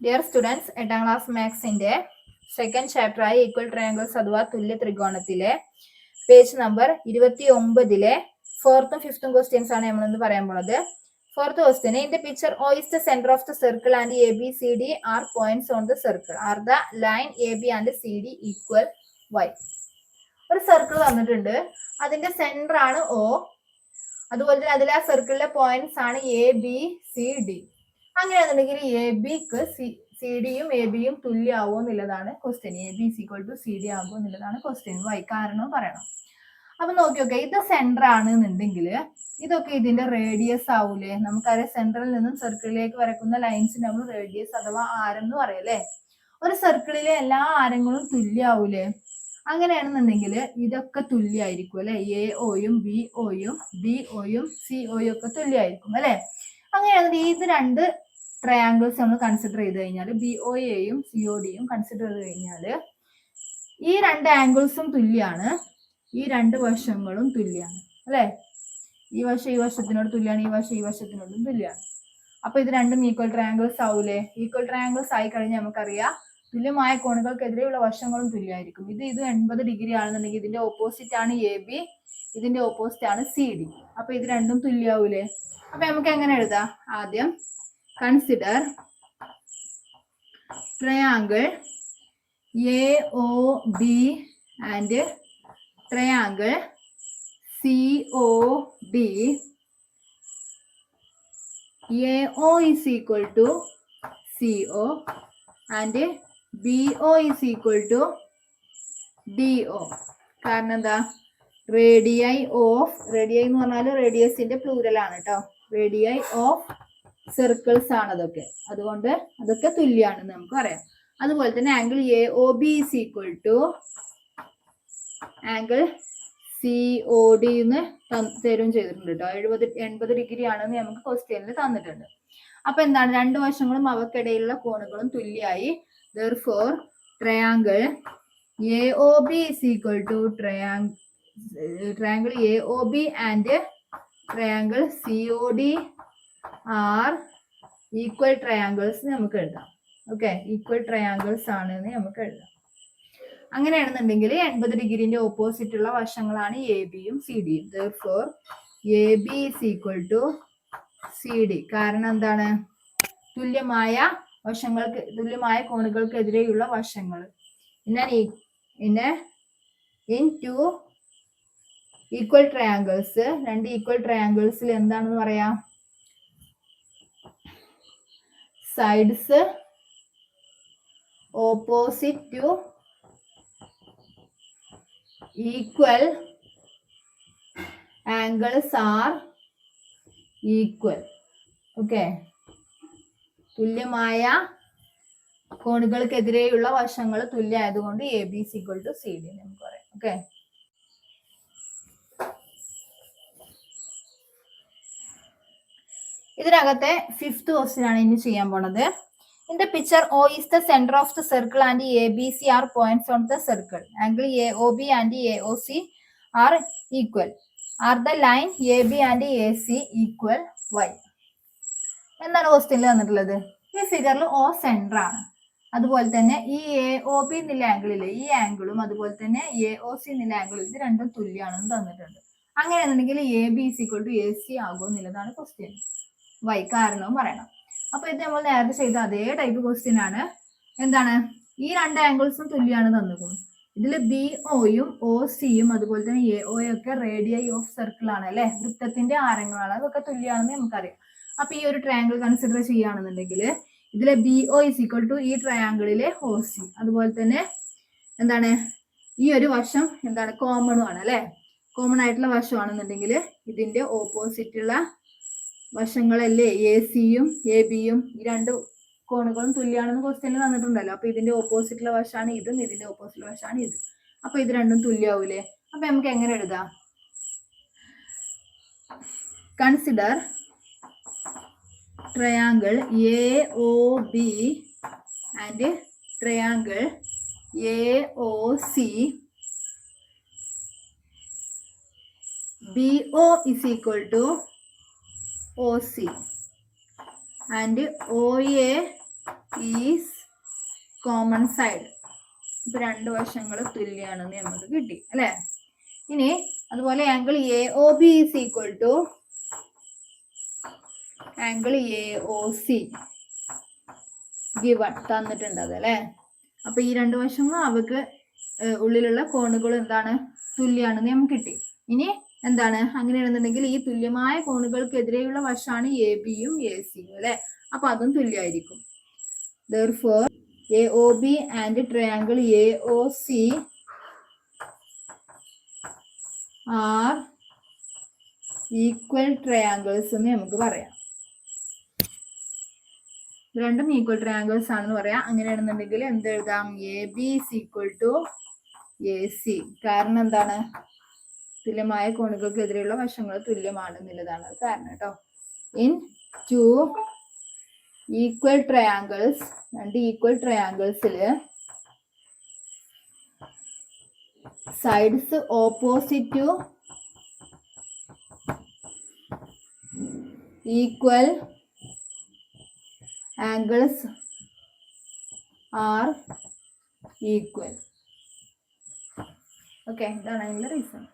Dear students എട്ടാം class മാത്സിന്റെ second chapter ആയ ഈക്വൽ ട്രയാങ്കിൾസ് അഥവാ തുല്യ ത്രികോണത്തിലെ പേജ് നമ്പർ ഇരുപത്തി ഒമ്പതിലെ ഫോർത്തും ഫിഫ്ത്തും ക്വസ്റ്റ്യൻസ് ആണ് നമ്മളിന്ന് പറയാൻ പോണത്. Fourth question in the picture O is the centre of the circle and A B C D are points on the circle are the line A B and C D equal why ഒരു circle തന്നിട്ടുണ്ട് അതിന്റെ centre ആണ് O അതുപോലെ തന്നെ അതിലെ ആ സർക്കിളിലെ points ആണ് എ ബി സി ഡി അങ്ങനെയാണെന്നുണ്ടെങ്കിൽ എ ബിക്ക് സി സി ഡിയും എ ബിയും തുല്യമാവോ എന്നുള്ളതാണ് question A B is equal to C D ആകുമോ എന്നുള്ളതാണ് ക്വസ്റ്റ്യൻ വൈ കാരണം പറയണം. അപ്പൊ നോക്കി നോക്കെ ഇത് സെന്റർ ആണെന്നുണ്ടെങ്കിൽ ഇതൊക്കെ ഇതിന്റെ റേഡിയസ് ആവൂലേ? നമുക്കറിയാം സെന്ററിൽ നിന്നും സർക്കിളിലേക്ക് വരക്കുന്ന ലൈൻസിന് നമ്മൾ റേഡിയസ് അഥവാ ആരം എന്ന് പറയല്ലേ ഒരു സർക്കിളിലെ എല്ലാ ആരങ്ങളും തുല്യാവൂലേ? അങ്ങനെയാണെന്നുണ്ടെങ്കിൽ ഇതൊക്കെ തുല്യമായിരിക്കും അല്ലെ? എ ഒയും ബി ഒയും ബി ഒയും സി ഒയും ഒക്കെ തുല്യമായിരിക്കും അല്ലെ? അങ്ങനെയാണെന്നുണ്ടെങ്കിൽ ഇത് രണ്ട് ട്രയാങ്കിൾസ് നമ്മൾ കൺസിഡർ ചെയ്ത് കഴിഞ്ഞാൽ ബി ഒ എയും സി ഒ ഡിയും കൺസിഡർ ചെയ്ത് കഴിഞ്ഞാൽ ഈ രണ്ട് ആംഗിൾസും തുല്യാണ്. ഈ രണ്ട് വശങ്ങളും തുല്യാണ്. അല്ലേ? ഈ വശം ഈ വശത്തിനോട് തുല്യമാണ് ഈ വശം ഈ വശത്തിനോടും തുല്യമാണ് അപ്പൊ ഇത് രണ്ടും ഈക്വൽ ട്രയാങ്കിൾസ് ആവൂലേ? ഈക്വൽ ട്രയാങ്കിൾസ് ആയി കഴിഞ്ഞാൽ നമുക്കറിയാം തുല്യമായ കോണുകൾക്കെതിരെയുള്ള വശങ്ങളും തുല്യമായിരിക്കും. ഇത് ഇത് എൺപത് ഡിഗ്രി ആണെന്നുണ്ടെങ്കിൽ ഇതിന്റെ ഓപ്പോസിറ്റ് ആണ് എ ബി ഇതിന്റെ ഓപ്പോസിറ്റ് ആണ് സി ഡി അപ്പൊ ഇത് രണ്ടും തുല്യാവൂലേ? അപ്പൊ നമുക്ക് എങ്ങനെ എഴുതാം? ആദ്യം consider triangle A O B and triangle C O D A O is equal to C O and B O is equal to D O കാരണം എന്താ? റേഡിയൈ ഓഫ് റേഡിയൈ എന്ന് പറഞ്ഞാൽ റേഡിയസിന്റെ പ്ലൂരൽ ആണ് കേട്ടോ റേഡിയൈ ഓഫ് സർക്കിൾസ് ആണ് അതൊക്കെ. അതുകൊണ്ട് അതൊക്കെ തുല്യമാണെന്ന് നമുക്ക് പറയാം. അതുപോലെ തന്നെ angle A O B is equal to angle C O D എന്ന് തരും ചെയ്തിട്ടുണ്ട് കേട്ടോ എഴുപത് എൺപത് ഡിഗ്രി ആണെന്ന് നമുക്ക് ക്വസ്റ്റ്യനിൽ തന്നിട്ടുണ്ട്. അപ്പൊ എന്താണ്? രണ്ട് വശങ്ങളും അവക്കിടയിലുള്ള കോണുകളും തുല്യമായി. Therefore triangle A O B is equal to triangle triangle A O B and triangle C O D are equal triangles നമുക്ക് എഴുതാം. ഓക്കെ ഈക്വൽ ട്രയാങ്കിൾസ് ആണ് എന്ന് നമുക്ക് എഴുതാം. അങ്ങനെയാണെന്നുണ്ടെങ്കിൽ എൺപത് ഡിഗ്രിന്റെ ഓപ്പോസിറ്റ് ഉള്ള വശങ്ങളാണ് എ ബിയും സി ഡിയും for A B is equal to C D കാരണം എന്താണ്? തുല്യമായ വശങ്ങൾക്ക് തുല്യമായ കോണുകൾക്കെതിരെയുള്ള വശങ്ങൾ. പിന്നെ പിന്നെ ഇൻ ടു ഈക്വൽ ട്രയാങ്കിൾസ് രണ്ട് ഈക്വൽ ട്രയാങ്കിൾസിൽ എന്താണെന്ന് പറയാം? Sides opposite to equal angles are equal okay തുല്യമായ കോണുകൾക്കെതിരെയുള്ള വശങ്ങൾ തുല്യമായതുകൊണ്ട് A B is equal to C D നമുക്ക് പറയാം. ഓക്കെ ഇതിനകത്തെ ഫിഫ്ത് ക്വസ്റ്റ്യൻ ആണ് ഇനി ചെയ്യാൻ പോണത്. In the picture O is the centre of the circle and A B C are points on the circle angle A O B and A O C are equal are the line A B and A C equal why എന്താണ് ക്വസ്റ്റ്യനിൽ വന്നിട്ടുള്ളത്? ഈ ഫിഗറിൽ ഓ centre ആണ്. അതുപോലെ തന്നെ ഈ A O B എന്നുള്ള ആംഗിളിൽ ഈ ആംഗിളും അതുപോലെ തന്നെ എ ഒ സി എന്നുള്ള ആംഗിളും ഇത് രണ്ടും തുല്യമാണെന്ന് തന്നിട്ടുണ്ട്. അങ്ങനെയാണെന്നുണ്ടെങ്കിൽ A B is equal to A C ആകുമോ എന്നുള്ളതാണ് ക്വസ്റ്റ്യൻ വൈ കാരണവും പറയണം. അപ്പൊ ഇത് നമ്മൾ നേരത്തെ ചെയ്ത അതേ ടൈപ്പ് ക്വസ്റ്റ്യൻ ആണ്. എന്താണ്? ഈ രണ്ട് ആംഗിൾസും തുല്യമാണ് തന്നിരിക്കുന്നത്. ഇതിൽ ബി ഒയും ഒ സിയും അതുപോലെ തന്നെ എ ഒ ഒക്കെ റേഡിയൈ ഓഫ് സർക്കിൾ ആണ് അല്ലെ? വൃത്തത്തിന്റെ ആരങ്ങളാണ്. അതൊക്കെ തുല്യമാണെന്ന് നമുക്കറിയാം. അപ്പൊ ഈ ഒരു ട്രയാങ്കിൾ കൺസിഡർ ചെയ്യുകയാണെന്നുണ്ടെങ്കിൽ ഇതിലെ B O is equal to ഈ ട്രയാങ്കിളിലെ ഒ സി അതുപോലെ തന്നെ എന്താണ്? ഈ ഒരു വശം എന്താണ്? കോമണും ആണ് അല്ലെ? കോമൺ ആയിട്ടുള്ള വശമാണെന്നുണ്ടെങ്കിൽ ഇതിന്റെ ഓപ്പോസിറ്റുള്ള വശങ്ങളല്ലേ? എ സിയും എ ബിയും ഈ രണ്ട് കോണുകളും തുല്യമാണെന്ന് ക്വസ്റ്റ്യനിൽ തന്നിട്ടുണ്ടല്ലോ അപ്പൊ ഇതിന്റെ ഓപ്പോസിറ്റുള്ള വശമാണ് ഇതും ഇതിന്റെ ഓപ്പോസിറ്റ് വശമാണ് ഇത്. അപ്പൊ ഇത് രണ്ടും തുല്യാവൂലേ? അപ്പൊ നമുക്ക് എങ്ങനെ എഴുതാം? Consider triangle A O B and triangle A O C B O is equal to C and OA is common side. ഇപ്പൊ രണ്ട് വശങ്ങൾ തുല്യാണെന്ന് നമുക്ക് കിട്ടി അല്ലെ? ഇനി അതുപോലെ angle A O B is equal to angle A O C given തന്നിട്ടുണ്ട് അത് അല്ലെ? അപ്പൊ ഈ രണ്ട് വശങ്ങളും അവക്ക് ഉള്ളിലുള്ള കോണുകൾ എന്താണ്? തുല്യാണെന്ന് നമുക്ക് കിട്ടി. ഇനി എന്താണ്? അങ്ങനെയാണെന്നുണ്ടെങ്കിൽ ഈ തുല്യമായ കോണുകൾക്കെതിരെയുള്ള വശമാണ് എ ബിയും എ സിയും അല്ലെ? അപ്പൊ അതും തുല്യമായിരിക്കും. Therefore A O B and triangle A O C are equal triangles എന്ന് നമുക്ക് പറയാം. രണ്ടും ഈക്വൽ ട്രയാങ്കിൾസ് ആണെന്ന് പറയാം. അങ്ങനെയാണെന്നുണ്ടെങ്കിൽ എന്ത് എഴുതാം A B equal to A C കാരണം എന്താണ്? തുല്യമായ കോണുകൾക്കെതിരെയുള്ള വശങ്ങൾ തുല്യമാണ് എന്നുള്ളതാണ് കാരണം കേട്ടോ. ഇൻ ടു ഈക്വൽ ട്രയാങ്കിൾസ് രണ്ട് equal ട്രയാങ്കിൾസിൽ sides opposite to equal angles are equal okay ഇതാണ് അതിന്റെ റീസൺ